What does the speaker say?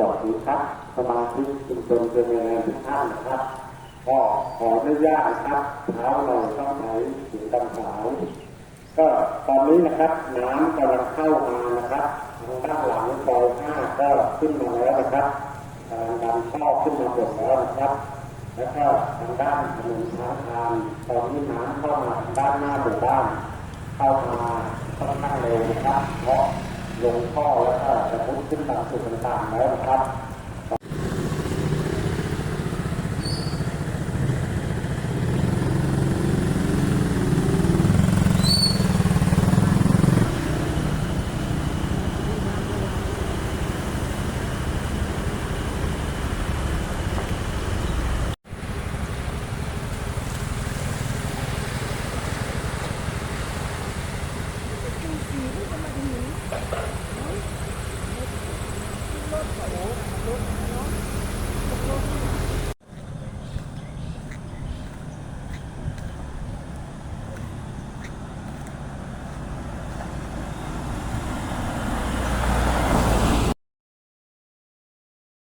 วัสดีครับ สมาชิกชุมชนเจริญทุกท่านนะครับก็ขออนุญาตนะครับเท้าเราต้องใช้ถึงกำสายก็ตอนนี้นะครับน้ำกำลังเข้ามานะครับทางด้านหลังซอยห้าก็ขึ้นมาแล้วนะครับกำลังดันท่อขึ้นมาหมดแล้วนะครับ แล้วก็ทางด้านถนนทางทางตอนนี้น้ำเข้ามาทางด้านหน้าหมู่บ้านเข้ามาค่อนข้างเร็วนะครับเพราะลงท่อแล้ว ก็จะพุทขึ้นตามสูตรต่างๆแล้วนะครับ ร